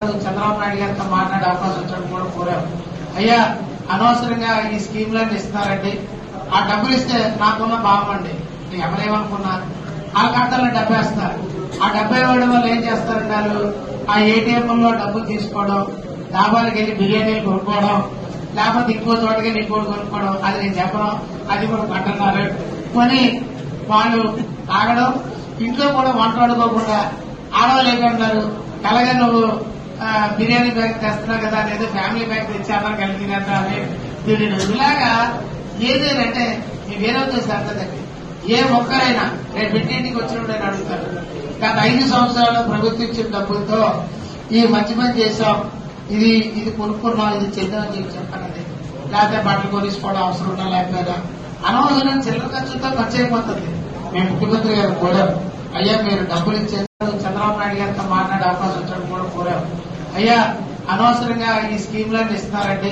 చంద్రబాబు నాయుడు గారితో మాట్లాడే అవకాశం వచ్చినప్పుడు కూడా కోరాం అయ్యా అనవసరంగా ఈ స్కీమ్లన్నీ ఇస్తున్నారండి. ఆ డబ్బులు ఇస్తే నాకున్న భావం అండి. నేను ఎవరేమనుకున్నారు ఆ ఖాతాలో డబ్బేస్తారు ఆ డబ్బు ఇవ్వడం వల్ల ఏం చేస్తారండి వాళ్ళు? ఆ ఏటీఎం లో డబ్బులు తీసుకోవడం డాబాలకు వెళ్ళి బిర్యానీలు కొనుక్కోవడం లేకపోతే ఇంకో చోటకి వెళ్ళి ఇంకోటి కొనుక్కోవడం అది నేను చెప్పడం అది కూడా అంటున్నారు కొని వాళ్ళు తాగడం ఇంట్లో కూడా వంట వండుకోకుండా ఆడవాళ్ళు ఏంటంటున్నారు ఎలాగే నువ్వు బిర్యానీ బ్యాగ్ తెస్తున్నావు కదా లేదా ఫ్యామిలీ బ్యాగ్ తెచ్చామా కలిగి అని దీనిని ఇలాగా ఏదేనంటే మీ వేరే ఉద్దేశం ఏ ఒక్కరైనా రేపు ఇంటింటికి వచ్చినప్పుడు నేను అడుగుతాను. గత ఐదు సంవత్సరాలు ప్రభుత్వం ఇచ్చిన డబ్బులతో ఈ మంచి పని చేసాం ఇది ఇది కొనుక్కున్నాం ఇది చెందామని చెప్పి చెప్పానండి. లేకపోతే బట్టలు కొనిసుకోవడం అవసరం ఉన్నా లేకపోయినా అనవసరం చిల్లర ఖర్చుతో ఖర్చు అయిపోతుంది. మేము ముఖ్యమంత్రి గారు కూడా అయ్యా మీరు డబ్బులు ఇచ్చే చంద్రబాబు నాయుడు గారితో మాట్లాడే అవకాశం వచ్చాడు కూడా కోరాం. అయ్యా అనవసరంగా ఈ స్కీమ్లన్నీ ఇస్తున్నారండి.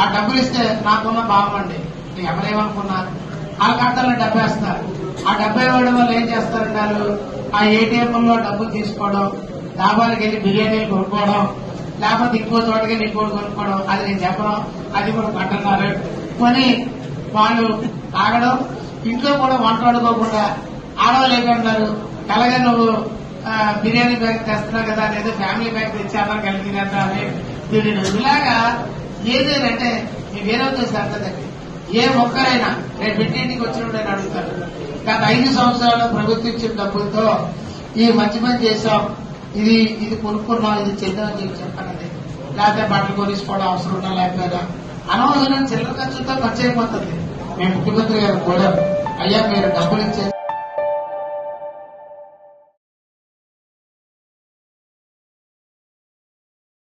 ఆ డబ్బులు ఇస్తే నాకున్న భావం అండి. నేను ఎవరేమనుకున్నారు ఆ ఖాతాలో డబ్బేస్తారు ఆ డబ్బే ఇవ్వడం వల్ల ఏం చేస్తారంటారు? ఆ ఏటీఎంలో డబ్బులు తీసుకోవడం డాబాలకు వెళ్ళి బిర్యానీలు కొనుక్కోవడం లేకపోతే ఇంకో చోటకి వెళ్ళి ఇంకోటి కొనుక్కోవడం అది నేను చెప్పడం అది కూడా అంటున్నారు కొని వాళ్ళు తాగడం ఇంట్లో కూడా వంట వండుకోకుండా ఆడవాళ్ళు ఏంటంటారు ఎలాగే నువ్వు బిర్యానీ బ్యాగ్ తెస్తున్నావు కదా లేదా ఫ్యామిలీ బ్యాగ్ తెచ్చామా కలిగి అని దీనిని ఇలాగా ఏదేనంటే మీ వేరే సరదండి ఏ ఒక్కరైనా రేపు ఇంటింటికి వచ్చినప్పుడు నేను అడుగుతాను. గత ఐదు సంవత్సరాలు ప్రభుత్వం ఇచ్చిన డబ్బులతో ఈ మంచి పని చేసాం ఇది ఇది కొనుక్కున్నాం ఇది చెందామని చెప్పి చెప్పానండి. లేకపోతే బట్టలు కొనిసుకోవడం అవసరం ఉన్నా లేకపోయినా అనవసరం చిల్లర ఖర్చుతో ఖర్చు అయిపోతుంది మేము ముఖ్యమంత్రి గారు కూడా అయ్యా మీరు డబ్బులు ఇచ్చే